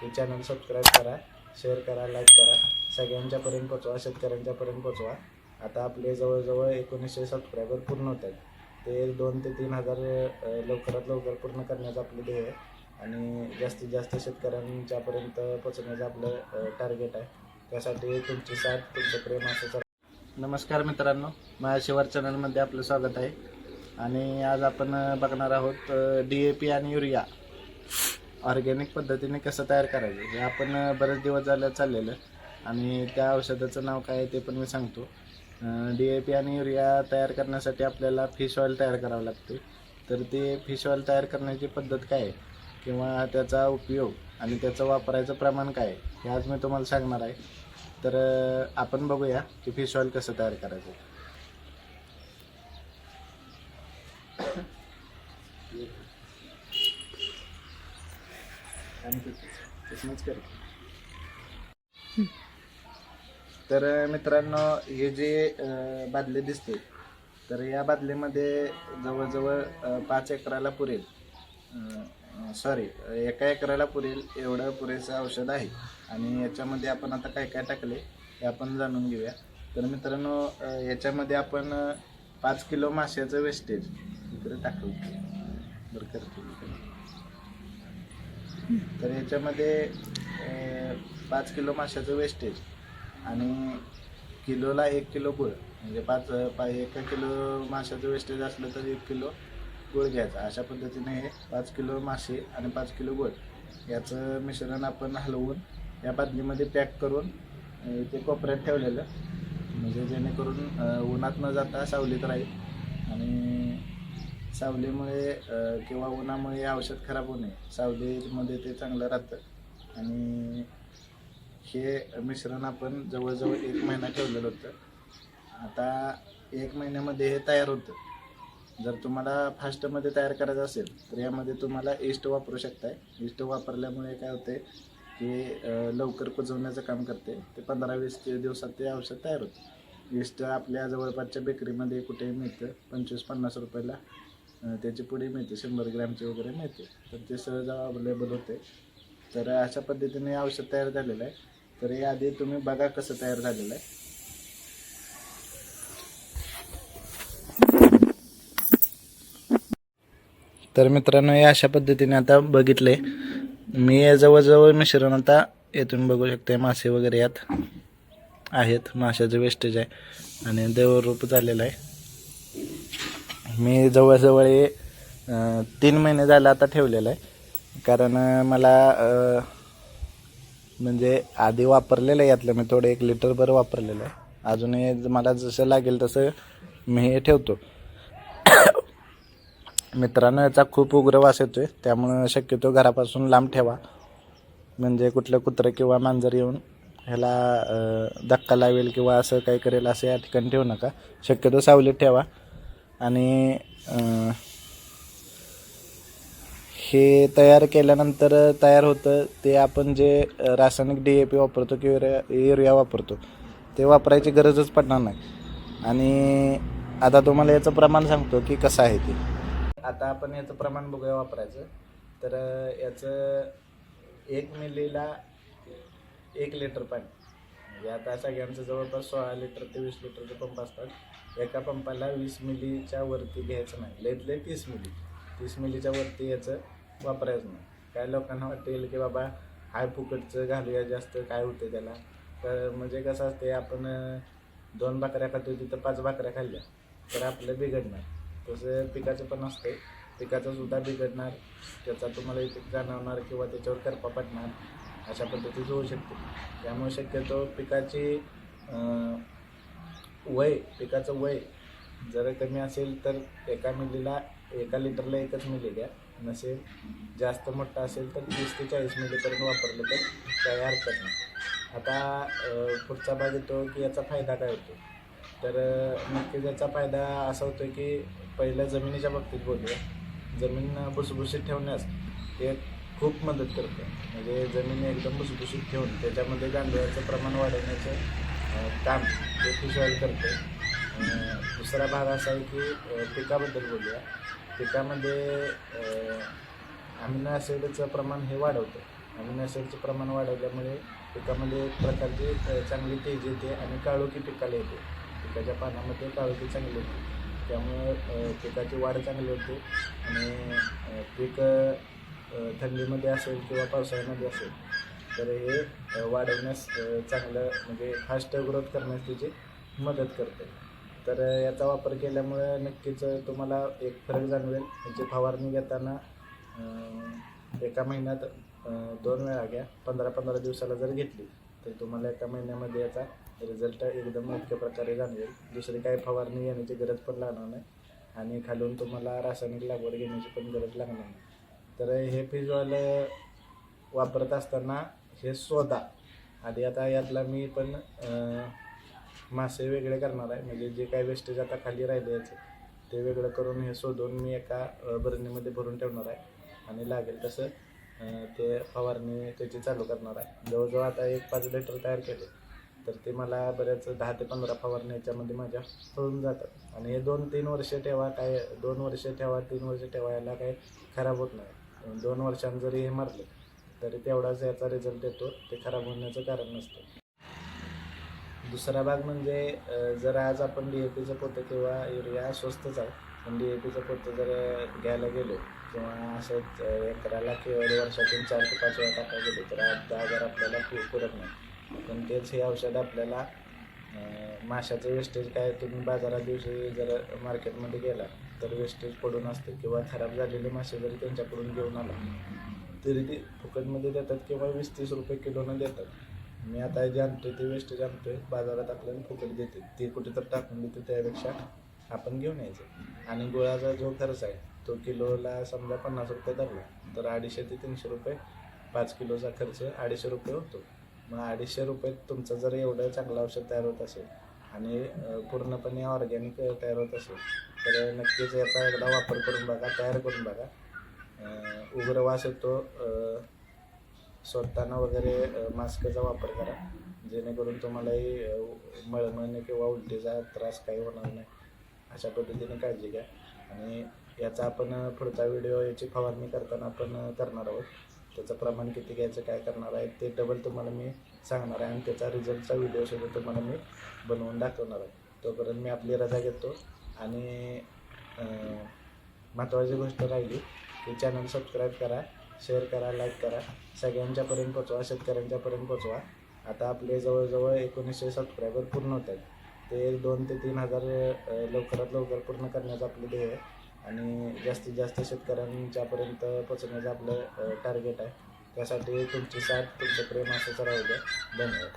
की channel subscribe करा share करा लाईक करा. सगळ्यांच्यापर्यंत पोचवा शेतकऱ्यांच्यापर्यंत पोचवा आता आपले जवळजवळ एकोणीसशे सबस्क्रायबर पूर्ण होत आहेत. ते दोन ते तीन हजार लवकरात लवकर पूर्ण करण्याचं आपलं ध्येय आहे. आणि जास्तीत जास्त शेतकऱ्यांच्यापर्यंत पोचण्याचं आपलं टार्गेट आहे. त्यासाठी तुमची साथ तुमचं प्रेम असं नमस्कार मित्रांनो. माझ्या शिवार चॅनलमध्ये आपलं स्वागत आहे. आणि आज आपण बघणार आहोत डी ए पी आणि युरिया ऑर्गॅनिक पद्धतीने कसं तयार करायचं हे आपण बरेच दिवस झालं चाललेलं. आणि त्या औषधाचं नाव काय आहे ते पण मी सांगतो. डी ए पी आणि युरिया तयार करण्यासाठी आपल्याला फिश ऑइल तयार करावं लागते. तर ते फिश ऑइल तयार करण्याची पद्धत काय आहे? किंवा त्याचा उपयोग आणि त्याचं वापरायचं प्रमाण काय आहे? हे आज मी तुम्हाला सांगणार आहे. तर आपण बघूया की फिश ऑइल कसं तयार करायचं. तर मित्रांनो हे जे बादले दिसते तर या बादलीमध्ये जवळजवळ पाच एकराला पुरेल. सॉरी एका एकराला पुरेल एवढं पुरेसं औषध आहे. आणि याच्यामध्ये आपण आता काय काय टाकले हे आपण जाणून घेऊया. तर मित्रांनो याच्यामध्ये आपण पाच किलो माश्याचं वेस्टेज इकडे टाकलं. बरं करतो तर याच्यामध्ये पाच किलो माशाचं वेस्टेज आणि किलोला एक किलो गुळ. म्हणजे पाच पा एका किलो माशाचं वेस्टेज असलं तर एक किलो गुळ घ्यायचा. अशा पद्धतीने हे पाच किलो मासे आणि पाच किलो गुळ याचं मिश्रण आपण हलवून या बादलीमध्ये पॅक करून ते कोपऱ्यात ठेवलेलं. म्हणजे जेणेकरून उन्हात न जाता सावलीत राहील आणि सावलीमुळे किंवा उन्हामुळे औषध खराब होऊ नये सावलीमध्ये ते चांगलं राहतं. आणि हे मिश्रण आपण जवळजवळ एक महिना ठेवलेलं होतं. आता एक महिन्यामध्ये हे तयार होतं. जर तुम्हाला फास्टमध्ये तयार करायचं असेल तर यामध्ये तुम्हाला इष्ट वापरू शकताय. इष्ट वापरल्यामुळे काय होते की लवकर कुजवण्याचं काम करते. ते पंधरा वीस दिवसात ते औषध तयार होतं. इष्ट आपल्या जवळपासच्या बेकरीमध्ये कुठेही मिळतं. पंचवीस पन्नास रुपयाला. त्याची पुढे मिळते शंभर ग्रॅमची वगैरे मिळते तर ते सहज अवेलेबल होते. तर अशा पद्धतीने औषध तयार झालेलं आहे. तर याआधी तुम्ही बघा कसं तयार झालेलं आहे. तर मित्रांनो हे अशा पद्धतीने आता बघितले. मी जवळजवळ मिश्रण आता येथून बघू शकते. मासे वगैरे यात आहेत. माशाचं वेस्टेज आहे. आणि देवरूप झालेलं आहे. मी जवळजवळ हे तीन महिने झालं आता ठेवलेलं आहे. कारण मला म्हणजे आधी वापरलेलं आहे यातलं मी थोडं एक लिटरभर वापरलेलं आहे. अजूनही मला जसं लागेल तसं मी हे ठेवतो. मित्रांनो याचा खूप उग्र वास येतोय. त्यामुळं शक्यतो घरापासून लांब ठेवा. म्हणजे कुठलं कुत्रं किंवा मांजर येऊन ह्याला धक्का लावेल किंवा असं काही करेल असं या ठिकाणी ठेवू नका. शक्यतो सावलीत ठेवा. आणि हे तयार केल्यानंतर तयार होतं ते आपण जे रासायनिक डी ए पी वापरतो किंवा युरिया युरिया वापरतो ते वापरायची गरजच पडणार नाही. आणि आता तुम्हाला याचं प्रमाण सांगतो की कसं आहे ते. आता आपण याचं प्रमाण बघूया वापरायचं. तर याचं एक मिलीला एक लिटर पाणी. म्हणजे आता सगळ्यांचं जवळपास सोळा लिटर ते वीस लिटरचे पंप असतात. एका पंपाला वीस मिलीच्या वरती घ्यायचं नाही. लईत लई तीस मिली. तीस मिलीच्या वरती याचं वापरायचं नाही. काय लोकांना वाटेल की बाबा हाय फुकटचं घालूया जास्त काय होतं त्याला? तर म्हणजे कसं असते आपण दोन भाकऱ्या खातो तिथं पाच भाकऱ्या खाल्ल्या तर आपलं बिघडणार. तसं पिकाचं पण असते पिकाचं सुद्धा बिघडणार. त्याचा तुम्हाला इफेक्ट जाणवणार किंवा त्याच्यावर करपा पडणार. अशा पद्धतीचं होऊ शकते. त्यामुळे शक्यतो पिकाची वय पिकाचं वय. जर कमी असेल तर एका मिलीला एका लिटरला एकच मिली द्या. नसेल जास्त मोठा असेल तर तीस ते चाळीस मिलीपर्यंत वापरलं तर काही हरकत नाही. आता पुढचा भाग येतो की याचा फायदा काय होतो? तर नक्कीच याचा फायदा असा होतो की पहिल्या जमिनीच्या बाबतीत बोलूया. जमीन भुसभुशीत ठेवण्यास हे खूप मदत करतं. म्हणजे जमीन एकदम भुसभुशीत ठेवून त्याच्यामध्ये गांडुळाचं प्रमाण वाढवण्याचं काम ते कुशल करते दुसरा भाग असा आहे की पिकाबद्दल बोलूया. पिकामध्ये अमिनो ॲसिडचं प्रमाण हे वाढवतं आणि ॲसिडचं प्रमाण वाढवल्यामुळे पिकामध्ये एक प्रकारची चांगली तेज येते आणि काळोखी पिकाला येते. पिकाच्या पानामध्ये काळोखी चांगली येते. त्यामुळे पिकाची वाढ चांगली होते आणि पीक थंडीमध्ये असेल किंवा पावसाळ्यामध्ये असेल तर हे वाढवण्यास चांगलं म्हणजे फास्ट ग्रोथ करण्यास त्याची मदत करते. तर याचा वापर केल्यामुळे नक्कीच तुम्हाला एक फरक जाणवेल. म्हणजे फवारणी घेताना एका महिन्यात दोन वेळा घ्या. पंधरा पंधरा दिवसाला जर घेतली तर तुम्हाला एका महिन्यामध्ये याचा रिझल्ट एकदम मुख्य प्रकारे जाणवेल. दुसरी काही फवारणी घेण्याची गरज पण लागणार नाही आणि खालून तुम्हाला रासायनिक लागवड घेण्याची पण गरज लागणार नाही. तर हे फिजवालं वापरत असताना हे सोदा आधी आता यातला मी पण मासे वेगळे करणार आहे. म्हणजे जे काही वेस्टेज आता खाली राहिले याचे ते वेगळं करून हे शोधून मी एका बरणीमध्ये भरून ठेवणार आहे. आणि लागेल तसं ते फवारणी त्याची चालू करणार आहे. जवळजवळ आता एक पाच लिटर तयार केले. तर ते मला बऱ्याच दहा ते पंधरा फवारणी याच्यामध्ये माझ्या होऊन जातात. आणि हे दोन तीन वर्ष ठेवा काय दोन वर्ष ठेवा तीन वर्ष ठेवा याला काही खराब होत नाही. दोन वर्षांनी जरी हे मारले तरी तेवढाच याचा रिझल्ट येतो. ते खराब होण्याचं कारण नसतं. दुसरा भाग म्हणजे जर आज आपण डी ए पीचं पोतं किंवा युरिया स्वस्तच आहे पण डी ए पीचं पोतं जर घ्यायला गेलो किंवा असंच एकराला किंवा वर्षातून चार ते पाच वेळा टाकायला गेलो तर आठ दहा हजार आपल्याला पु पुरत नाही. पण तेच हे औषध आपल्याला माशाचं वेस्टेज काय तुम्ही बाजारात दिवशी जर मार्केटमध्ये गेला तर वेस्टेज पडून असते किंवा खराब झालेले मासे जरी त्यांच्याकडून घेऊन आला तरी ते फुकटमध्ये देतात किंवा वीस तीस रुपये किलोनं देतात. मी आता जे आणतोय ते वेस्टेज आणतोय बाजारात आपल्याला फुकट देते. ते कुठे तर टाकून देते त्यापेक्षा आपण घेऊन यायचं. आणि गुळाचा जो खर्च आहे तो किलोला समजा पन्नास रुपये धरला तर अडीचशे ते तीनशे रुपये पाच किलोचा खर्च अडीचशे रुपये होतो. मग अडीचशे रुपये तुमचं जर एवढं चांगलं औषध तयार होत असेल आणि पूर्णपणे ऑर्गॅनिक तयार होत असेल तर नक्कीच याचा एकदा वापर करून बघा तयार करून बघा. उग्र वास येतो स्वतःनं वगैरे मास्कचा वापर करा. जेणेकरून तुम्हालाही मळमळणे किंवा उलटीचा त्रास काही होणार नाही. अशा पद्धतीने काळजी घ्या. आणि याचा आपण पुढचा व्हिडिओ याची फवारणी करताना आपण करणार आहोत. त्याचं प्रमाण किती घ्यायचं काय करणार आहे ते डबल तुम्हाला मी सांगणार आहे. आणि त्याचा रिझल्टचा व्हिडिओसुद्धा तुम्हाला मी बनवून दाखवणार आहे. तोपर्यंत मी आपली रजा घेतो. आणि महत्त्वाची गोष्ट राहिली की चॅनल सबस्क्राईब करा शेअर करा लाईक करा. सगळ्यांच्यापर्यंत पोचवा शेतकऱ्यांच्यापर्यंत पोचवा आता आपले जवळजवळ एकोणीसशे सबस्क्रायबर पूर्ण होत आहेत. ते दोन ते तीन हजार लवकरात लवकर पूर्ण करण्याचं आपलं ध्येय आहे. आणि जास्तीत जास्त शेतकऱ्यांच्यापर्यंत पोचण्याचं आपलं टार्गेट आहे. त्यासाठी तुमची साथ तुमचं प्रेम असंच राहू द्या. धन्यवाद.